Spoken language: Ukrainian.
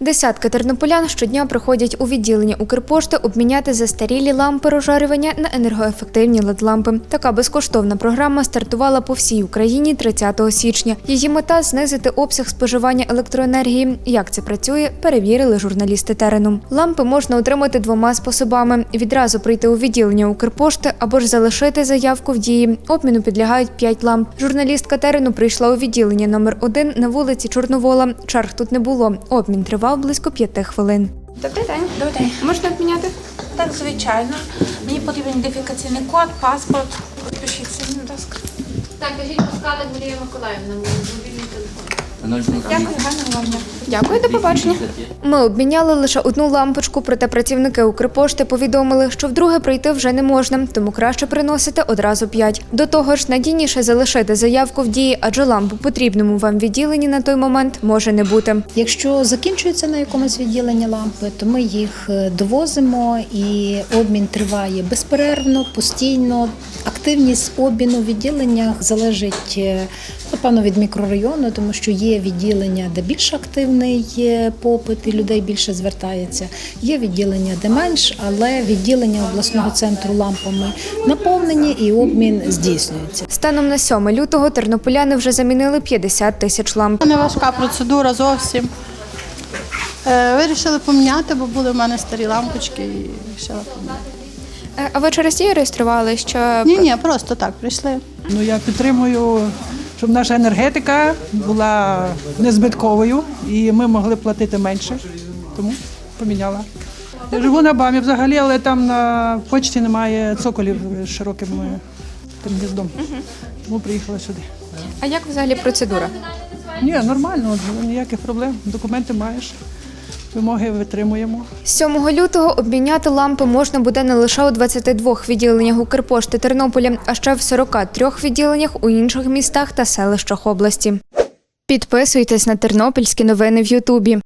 Десятки тернополян щодня приходять у відділення Укрпошти обміняти застарілі лампи розжарювання на енергоефективні LED-лампи. Така безкоштовна програма стартувала по всій Україні 30 січня. Її мета знизити обсяг споживання електроенергії. Як це працює, перевірили журналісти терену. Лампи можна отримати двома способами: відразу прийти у відділення Укрпошти або ж залишити заявку в дії. Обміну підлягають 5 ламп. Журналістка терену прийшла у відділення номер 1 на вулиці Чорновола. Черг тут не було. Обмін тривав близько п'яти хвилин. Добрий день. Добрий день. Можна обміняти? Так, звичайно. Мені потрібен ідентифікаційний код, паспорт. Підпишіться, будь ласка. Так, кажіть, пускали Марія Миколаївна, мобільний телефон. Дякую, гарного. Дякую, до побачення. Ми обміняли лише одну лампочку, проте працівники Укрпошти повідомили, що вдруге прийти вже не можна, тому краще приносити одразу п'ять. До того ж, надійніше залишити заявку в дії, адже ламп у потрібному вам відділенні на той момент може не бути. Якщо закінчується на якомусь відділенні лампи, то ми їх е, довозимо і обмін триває безперервно, постійно. Активність обміну в відділеннях залежить е, напевно від мікрорайону, тому що є відділення, де більш активний попит і людей більше звертається. Є відділення, де менш, але відділення обласного центру лампами наповнені і обмін здійснюється. Станом на 7 лютого тернополяни вже замінили 50 тисяч ламп. Не важка процедура зовсім. Е, Вирішили поміняти, бо були в мене старі лампочки і вирішила поміняти. Е, А ви через дію реєстрували, що Ні, ні, просто так прийшли. Ну я підтримую, щоб наша енергетика була незбитковою і ми могли платити менше. Тому поміняла. Я живу на БАМі взагалі, але там на почті немає цоколів з широким е, тим гніздом. Тому приїхала сюди. а як взагалі процедура? Ні, нормально, ніяких проблем. Документи маєш, вимоги витримуємо. 7 лютого обміняти лампи можна буде не лише у 22 відділеннях Укрпошти Тернополя, а ще в 43 відділеннях у інших містах та селищах області. Підписуйтесь на тернопільські новини в Ютубі.